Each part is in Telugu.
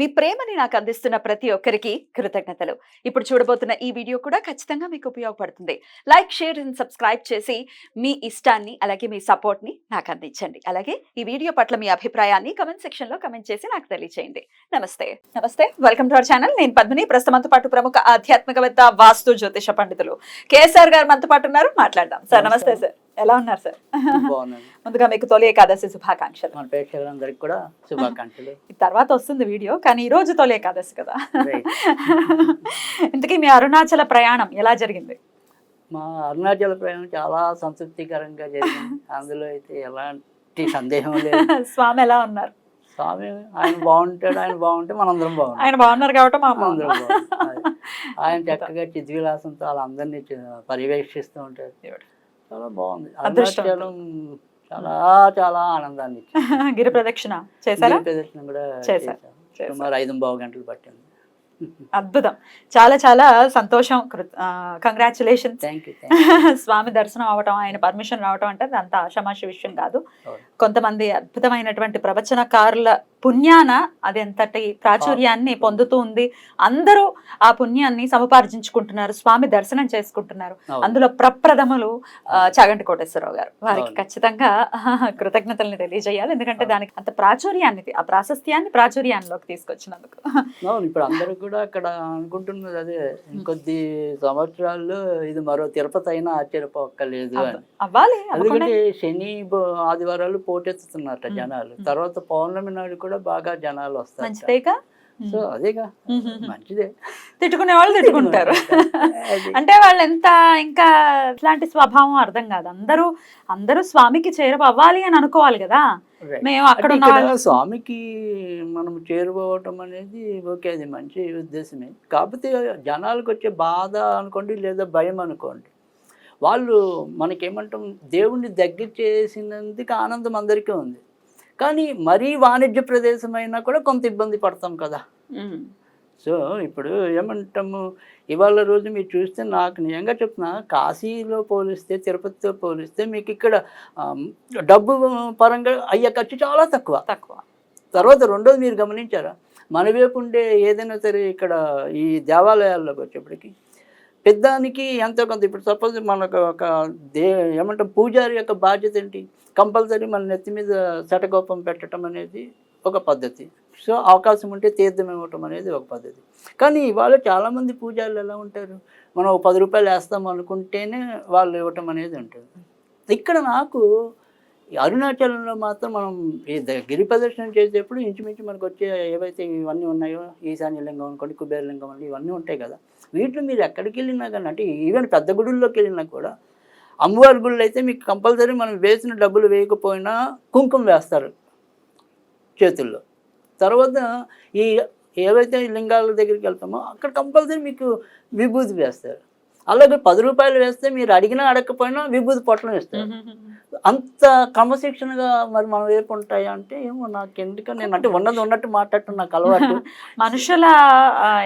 మీ ప్రేమని నాకు అందిస్తున్న ప్రతి ఒక్కరికి కృతజ్ఞతలు. ఇప్పుడు చూడబోతున్న ఈ వీడియో కూడా ఖచ్చితంగా మీకు ఉపయోగపడుతుంది. లైక్ షేర్ అండ్ సబ్స్క్రైబ్ చేసి మీ ఇష్టాన్ని అలాగే మీ సపోర్ట్ని నాకు అందించండి. అలాగే ఈ వీడియో పట్ల మీ అభిప్రాయాన్ని కమెంట్ సెక్షన్లో కమెంట్ చేసి నాకు తెలియజేయండి నమస్తే. నమస్తే. Welcome to our channel. నేను పద్మిని. ప్రస్తుతం మనతో పాటు ప్రముఖ ఆధ్యాత్మికవేత్త వాస్తు జ్యోతిష పండితులు కేఎస్ఆర్ గారు మనతో పాటు ఉన్నారు. మాట్లాడదాం. సార్ నమస్తే. సార్. ఎలా ఉన్నారు సార్? ముందుగా మీకు తొలి ఏకాదశి శుభాకాంక్షలు. మన ప్రేక్షకులందరికీ కూడా శుభాకాంక్షలు. తర్వాత వస్తుంది వీడియో. కానీ ఈ రోజు తొలి ఏకాదశి కదా. ఇంతకీ మీ అరుణాచల ప్రయాణం ఎలా జరిగింది? మా అరుణాచల ప్రయాణం చాలా సంతృప్తికరంగా జరిగింది. అందులో అయితే ఎలాంటి సందేహం లేదు. స్వామి ఎలా ఉన్నారు? స్వామి ఆయన బాగుంటాడు ఆయన బాగుంటే మనందరం బాగుంటాం. ఆయన బాగున్నారు కాబట్టి మా అందరం. ఆయన చక్కగా చిద్విలాసంతో వాళ్ళందరినీ పర్యవేక్షిస్తూ ఉంటారు చాలా బాగుంది. అరుణాచలం చాలా చాలా ఆనందాన్ని గిరి ప్రదక్షిణ చేశారా? ప్రదర్శన కూడా చేశారు. చేశాం సుమారు ఐదు బావు గంటలు పట్టింది. అద్భుతం. చాలా చాలా సంతోషం. కంగ్రాచులేషన్స్ థ్యాంక్ స్వామి దర్శనం అవటం ఆయన పర్మిషన్ రావటం అంటే అంత ఆషామాషి విషయం కాదు. కొంతమంది అద్భుతమైనటువంటి ప్రవచనకారుల పుణ్యాన అది ఎంతటి ప్రాచుర్యాన్ని పొందుతూ ఉంది. అందరూ ఆ పుణ్యాన్ని సముపార్జించుకుంటున్నారు స్వామి దర్శనం చేసుకుంటున్నారు. అందులో ప్రప్రథములు ఆ, చాగంటి కోటేశ్వరరావు గారు. వారికి. ఖచ్చితంగా కృతజ్ఞతల్ని తెలియజేయాలి. ఎందుకంటే. దానికి అంత ప్రాచుర్యాన్ని ఆ ప్రాశస్త్యాన్ని ప్రాచుర్యాన్లోకి తీసుకొచ్చినందుకు. ఇప్పుడు అందరూ కూడా అక్కడ అనుకుంటున్నది అదే. ఇంకొద్ది సంవత్సరాల్లో ఇది మరో తిరుపతి అయినా ఆశ్చర్యపోక్కర్లేదు అని. ఎందుకంటే శని ఆదివారాలు పోటెత్తుతున్నారట మ్మ్. జనాలు. తర్వాత పౌర్ణమి నాడు కూడా బాగా జనాలు వస్తారు. సో అదేగా. మంచిదే. తిట్టుకునే వాళ్ళు తిట్టుకుంటారు. అంటే వాళ్ళు ఎంత ఇంకా ఇట్లాంటి స్వభావం అర్థం కాదు. అందరూ అందరూ స్వామికి చేరువవ్వాలి అని అనుకోవాలి కదా. మేము అక్కడ స్వామికి మనం చేరుకోవటం అనేది ఓకే అది మంచి ఉద్దేశమే. కాకపోతే జనాలకు వచ్చే బాధ అనుకోండి లేదా భయం అనుకోండి. వాళ్ళు మనకేమంటాం దేవుణ్ణి దగ్గర చేసినందుకు ఆనందం అందరికీ ఉంది. కానీ మరీ వాణిజ్య ప్రదేశం అయినా కూడా కొంత ఇబ్బంది పడతాం కదా. సో ఇప్పుడు ఏమంటాము? ఇవాళ రోజు మీరు చూస్తే నాకు నిజంగా చెప్తున్నా కాశీలో పోలిస్తే తిరుపతితో పోలిస్తే మీకు ఇక్కడ డబ్బు పరంగా అయ్యే ఖర్చు చాలా తక్కువ. తక్కువ. తర్వాత రెండోది మీరు గమనించారా? మన వైపు ఉండే ఏదైనా సరే ఇక్కడ ఈ దేవాలయాల్లోకి వచ్చేప్పటికి పెద్దానికి ఎంతో కొంత. ఇప్పుడు సపోజ్ మనకు ఒక దే ఏమంటాం పూజారి యొక్క బాధ్యత ఏంటి? కంపల్సరీ మన నెత్తి మీద శటకోపం పెట్టడం అనేది ఒక పద్ధతి. సో అవకాశం ఉంటే తీర్థం ఇవ్వటం అనేది ఒక పద్ధతి. కానీ ఇవాళ చాలామంది పూజారులు ఎలా ఉంటారు? మనం ఒక పది రూపాయలు వేస్తాం అనుకుంటేనే వాళ్ళు ఇవ్వటం అనేది ఉంటుంది. ఇక్కడ నాకు ఈ అరుణాచలంలో మాత్రం మనం ఈ గిరి ప్రదర్శనం చేసేటప్పుడు ఇంచుమించు మనకు వచ్చే ఏవైతే ఇవన్నీ ఉన్నాయో ఈశాన్య లింగం అనుకోండి కుబేర లింగం ఇవన్నీ ఉంటాయి కదా. వీటిలో మీరు ఎక్కడికి వెళ్ళినా కానీ అంటే ఈవెన్ పెద్ద గుడుల్లోకి వెళ్ళినా కూడా అమ్మవారి గుళ్ళు అయితే మీకు కంపల్సరీ మనం వేసిన డబ్బులు వేయకపోయినా కుంకుమ వేస్తారు చేతుల్లో. తర్వాత ఈ ఏవైతే లింగాల దగ్గరికి వెళ్తామో అక్కడ కంపల్సరీ మీకు విభూతి వేస్తారు. అలాగే పది రూపాయలు వేస్తే మీరు అడిగినా అడగకపోయినా విభూతి పొట్లం ఇస్తారు అంత క్రమశిక్షణగా మరి మన వైపు ఉంటాయా అంటే ఏమో నాకు ఎందుకు నేను అంటే ఉన్నది ఉన్నట్టు మాట్లాడటం నాకు అలవాటు. మనుషుల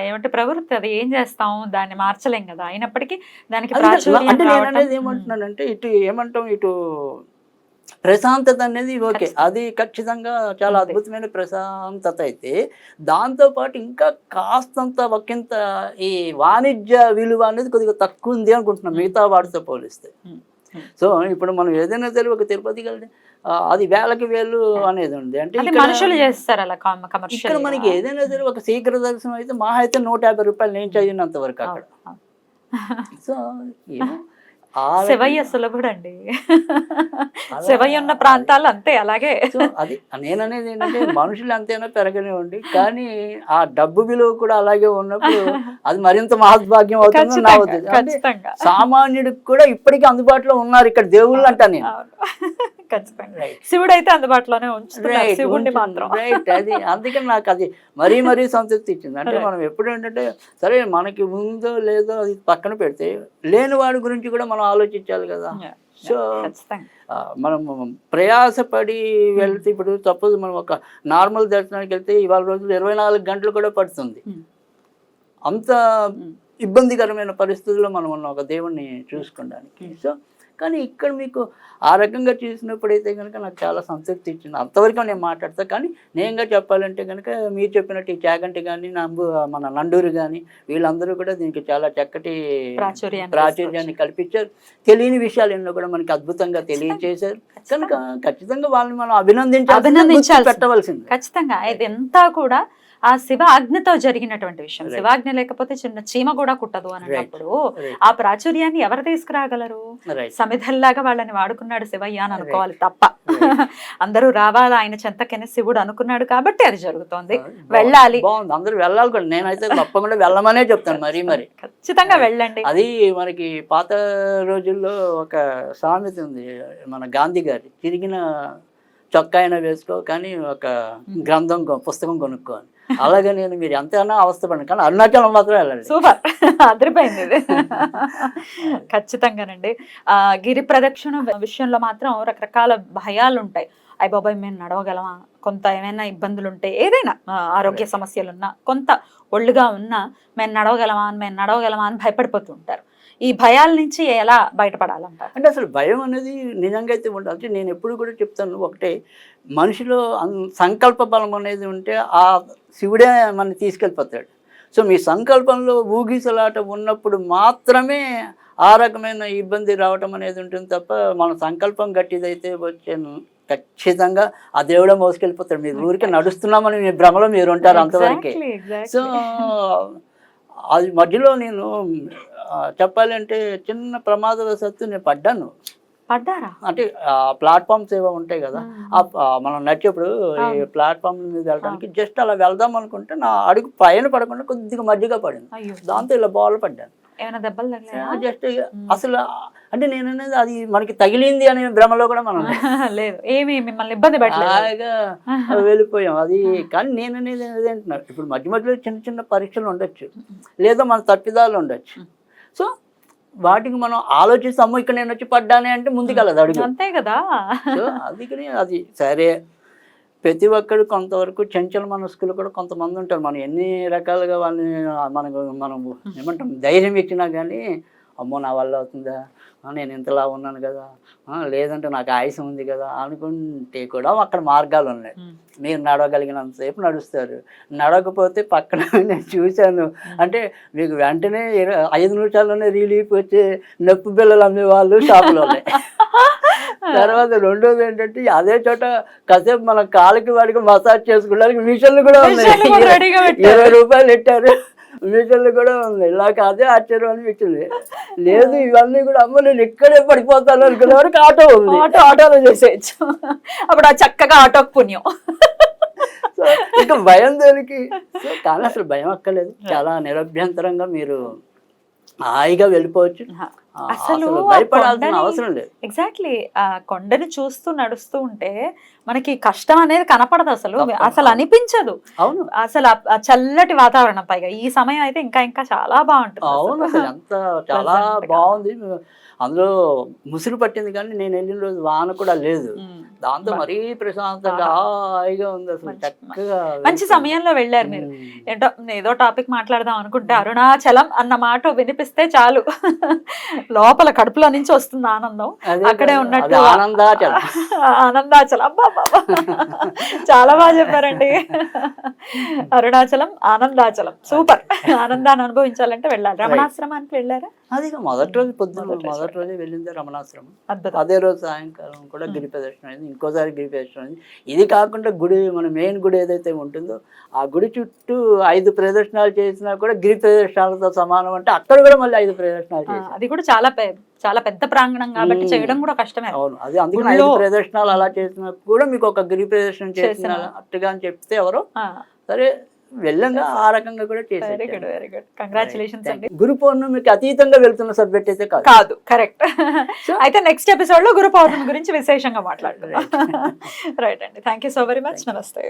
ఏమంటే ప్రవృత్తి అది ఏం చేస్తాం? దాన్ని మార్చలేం కదా. అయినప్పటికీ దానికి అంటే నేను అనేది ఏమంటున్నానంటే ఇటు ఏమంటాం ఇటు ప్రశాంతత అనేది ఓకే. అది ఖచ్చితంగా చాలా. అద్భుతమైన ప్రశాంతత అయితే దాంతోపాటు ఇంకా కాస్తంత ఒకంత ఈ వాణిజ్య విలువ అనేది కొద్దిగా తక్కువ ఉంది అనుకుంటున్నాం మిగతా వాటితో పోలిస్తే. సో ఇప్పుడు మనం ఏదైనా సరే ఒక తిరుపతికి వెళ్తే అది వేలకి వేలు అనేది ఉంది. అంటే మనుషులు చేస్తారు అలా ఇక్కడ మనకి ఏదైనా సరే ఒక శీఘ్ర దర్శనం అయితే మా అయితే నూట యాభై రూపాయలు నేను చదివినంత వరకు అక్కడ. సో శివయ్య సులభుడండి. శివయ్య ఉన్న ప్రాంతాలు అంతే అలాగే. అది నేననేది ఏంటంటే మనుషులు అంతేనా పెరగనివ్వండి కానీ ఆ డబ్బు విలువ కూడా అలాగే ఉన్నప్పుడు అది మరింత మహద్భాగ్యం అవుతుందని నా అంటే సామాన్యుడికి కూడా ఇప్పటికీ అందుబాటులో ఉన్నారు ఇక్కడ దేవుళ్ళు అంటాను నేను. ఖచ్చితంగా. శివుడు అయితే అందుబాటులోనే శివుడిని మాత్రం. రైట్ అది అందుకని నాకు అది మరీ మరీ సంతృప్తి ఇచ్చింది. అంటే. మనం ఎప్పుడు ఏంటంటే సరే మనకి ఉందో లేదో అది పక్కన పెడితే లేని వాడి గురించి కూడా మనం ఆలోచించాలి కదా. సో మనం ప్రయాసపడి వెళ్తే ఇప్పుడు సపోజ్ మనం ఒక నార్మల్ దర్శనానికి వెళ్తే ఇవాళ రోజులు ఇరవై నాలుగు గంటలు కూడా పడుతుంది. Hmm. అంత Hmm. ఇబ్బందికరమైన పరిస్థితుల్లో మనం ఉన్నాం ఒక దేవుణ్ణి చూసుకోవడానికి. సో కానీ ఇక్కడ మీకు ఆ రకంగా చూసినప్పుడైతే కనుక నాకు చాలా సంతృప్తి ఇచ్చింది. అంతవరకు నేను మాట్లాడతా. కానీ నేనుగా చెప్పాలంటే కనుక మీరు చెప్పినట్టు ఈ చాగంటి కానీ నంబు మన నండూరు కానీ వీళ్ళందరూ కూడా దీనికి చాలా చక్కటి ప్రాచుర్యాన్ని కల్పించారు. తెలియని విషయాలు ఎన్నో కూడా మనకి అద్భుతంగా తెలియజేశారు. కనుక ఖచ్చితంగా వాళ్ళని మనం అభినందించాలి అభినందించాల్సింది. పెట్టవలసింది ఖచ్చితంగా. ఇదంతా కూడా ఆ శివ ఆజ్ఞతో జరిగినటువంటి విషయం. శివాజ్ఞ లేకపోతే చిన్న చీమ కూడా కుట్టదు అని అన్నప్పుడు ఆ ప్రాచుర్యాన్ని ఎవరు తీసుకురాగలరు? సమిధల్లాగా వాళ్ళని వాడుకున్నాడు శివయ్య అని అనుకోవాలి తప్ప. అందరూ రావాలి ఆయన చెంతకనే శివుడు అనుకున్నాడు కాబట్టి అది జరుగుతోంది. వెళ్ళాలి. బాగుంది. అందరూ వెళ్ళాలి కూడా. నేనైతే తప్పకుండా వెళ్ళమనే చెప్తాను మరీ మరి. ఖచ్చితంగా వెళ్ళండి. అది మనకి పాత రోజుల్లో ఒక సామెత ఉంది. మన గాంధీ గారి తిరిగిన చొక్కా అయినా వేసుకో కానీ ఒక గ్రంథం కొ- పుస్తకం కొనుక్కో అని. అలాగే నేను మీరు ఎంతైనా అవస్థపడండి కానీ అరుణాచలం మాత్రం వెళ్ళండి. సూపర్. అదిరిపోయింది ఇది. ఖచ్చితంగానండి. ఆ గిరి ప్రదక్షిణ విషయంలో మాత్రం రకరకాల భయాలు ఉంటాయి అయ్య బాబాయ్ మేము నడవగలమా? కొంత ఏమైనా ఇబ్బందులు ఉంటే ఏదైనా ఆరోగ్య సమస్యలు ఉన్నా కొంత ఒళ్ళుగా ఉన్నా మేము నడవగలమా? మేము నడవగలమా? అని భయపడిపోతూ ఉంటారు. ఈ భయాల నుంచి ఎలా బయటపడాలంటారు? అంటే అసలు భయం అనేది నిజంగా అయితే ఉండదు అంటే నేను ఎప్పుడు కూడా చెప్తాను ఒకటే మనిషిలో సంకల్ప బలం అనేది ఉంటే ఆ శివుడే మనని తీసుకెళ్ళిపోతాడు. సో మీ సంకల్పంలో ఊగిసలాట ఉన్నప్పుడు మాత్రమే ఆ రకమైన ఇబ్బంది రావటం అనేది ఉంటుంది తప్ప మన సంకల్పం గట్టిదైతే వచ్చాను ఖచ్చితంగా ఆ దేవుడే మోసుకెళ్ళిపోతాడు. మీరు ఊరికే నడుస్తున్నామని మీ భ్రమలో మీరు ఉంటారు అంతవరకే. సో అది మధ్యలో నేను చెప్పాలంటే చిన్న ప్రమాదవశత్తు నేను పడ్డాను. పడ్డారా? అంటే ప్లాట్ఫామ్స్ ఏవో ఉంటాయి కదా మనం నడిచేప్పుడు ఈ. ప్లాట్ఫామ్ మీద వెళ్ళడానికి జస్ట్ అలా వెళ్దాం అనుకుంటే నా అడుగు పైన పడకుండా కొద్దిగా మధ్యగా పడింది. దాంతో ఇలా బాల్ పడ్డాను. జస్ట్ అసలు అసలు నేను అనేది అది మనకి తగిలింది అనే భ్రమలో కూడా మనం లేదు. ఏమి మిమ్మల్ని ఇబ్బంది పెట్టలేదు. హాయిగా వెళ్ళిపోయాం. అది కానీ నేను అనేది ఏంటంటున్నా ఇప్పుడు మధ్య మధ్యలో చిన్న చిన్న పరీక్షలు ఉండొచ్చు. లేదా మన తప్పిదాలు ఉండొచ్చు. సో వాటికి మనం ఆలోచిస్తాము ఇక్కడ నేను వచ్చి పడ్డానే అంటే ముందుకెళ్ళదు అడుగు. అంతే కదా. సో అందుకని అది సరే. ప్రతి ఒక్కరు కొంతవరకు చంచల మనస్కులు కూడా కొంతమంది ఉంటారు. మనం ఎన్ని రకాలుగా వాళ్ళని మనకు మనం ఏమంటాం ధైర్యం ఇచ్చినా కానీ అమ్మో నా వల్ల అవుతుందా? నేను ఇంతలా ఉన్నాను కదా. లేదంటే నాకు ఆయుసం ఉంది కదా అనుకుంటే కూడా అక్కడ మార్గాలు ఉన్నాయి. మీరు నడవగలిగినంతసేపు నడుస్తారు. నడవకపోతే పక్కన నేను చూశాను. అంటే మీకు వెంటనే ఐదు నిమిషాల్లోనే రిలీఫ్ వచ్చే నొప్పి బిళ్ళలు అమ్మే వాళ్ళు షాపులో తర్వాత రెండోది ఏంటంటే అదే చోట కాసేపు మన కాళ్ళకి వాడికి మసాజ్ చేసుకోవడానికి మిషన్లు కూడా ఉన్నాయి. ఇరవై రూపాయలు పెట్టారు మిషన్లు కూడా ఉన్నాయి నాకు అదే ఆశ్చర్యం అనిపించింది. లేదు ఇవన్నీ కూడా అమ్మ నేను ఇక్కడే పడిపోతాను అనుకునే వరకు ఆటో ఉంది. ఆటో ఆటోలో చేసేయచ్చు. అప్పుడు ఆ చక్కగా ఆటోకు పుణ్యం. ఇంకా భయం దేనికి? కానీ అసలు భయం అక్కర్లేదు. చాలా నిరభ్యంతరంగా మీరు హాయిగా వెళ్ళిపోవచ్చు. అసలు భయపడాల్సిన అవసరం లేదు. ఎగ్జాక్ట్లీ ఆ కొండని చూస్తూ నడుస్తూ ఉంటే మనకి కష్టం అనేది కనపడదు అసలు. అసలు అనిపించదు. అవును. అసలు ఆ- చల్లటి వాతావరణం పైగా. ఈ సమయం అయితే ఇంకా ఇంకా చాలా బాగుంటుంది అవును అసలు. ఎంత చాలా. బాగుంది. అందులో ముసురు పట్టింది కానీ నేను వెళ్ళిన రోజు వాన కూడా లేదు. దాంతో మరీ ప్రశాంతంగా హాయిగా ఉంది అసలు. మంచి- చక్కగా మంచి సమయంలో వెళ్ళారు మీరు. ఏంటో ఏదో టాపిక్ మాట్లాడదాం అనుకుంటే అరుణాచలం అన్న మాట వినిపిస్తే చాలు. లోపల కడుపులో నుంచి వస్తుంది ఆనందం. అక్కడే ఉన్నట్టు ఆనందాచలం. ఆనందాచలం. అబ్బా. చాలా బాగా చెప్పారండి. అరుణాచలం ఆనందాచలం. సూపర్. ఆనందాన్ని అనుభవించాలంటే వెళ్ళాలి. రమణాశ్రమానికి వెళ్ళారా? అది మొదటి రోజు పొద్దున్న మొదటి రోజు. వెళ్ళింది రమణాశ్రమం. అదే రోజు సాయంకాలం కూడా గిరి ప్రదర్శన అయింది. ఇంకోసారి గిరి ఇది కాకుండా గుడి మన మెయిన్ గుడి ఏదైతే ఉంటుందో ఆ గుడి చుట్టూ ఐదు ప్రదర్శనలు చేసినా కూడా గిరి ప్రదర్శనలతో సమానం అంటే అక్కడ కూడా మళ్ళీ ఐదు ప్రదర్శనలు అది కూడా చాలా చాలా పెద్ద ప్రాంగణం కాబట్టి. చేయడం కూడా కష్టమే. అవును అది అందుకని ఐదు ప్రదర్శనలు అలా చేసినా కూడా మీకు ఒక గిరి ప్రదర్శన చేసిన- చేసినట్టుగా అని చెప్తే ఎవరో సరే వెళ్ళంగా ఆ రకంగా కూడా very good very good congratulations అండి. గురు పౌర్ణమికి అతీతంగా వెళ్తున్న సబ్జెక్ట్ అయితే కాదు. కాదు కరెక్ట్ అయితే నెక్స్ట్ ఎపిసోడ్లో గురు పౌర్ణమి గురించి విశేషంగా మాట్లాడుకుందాం రైట్ అండి. Thank you so very much నమస్తే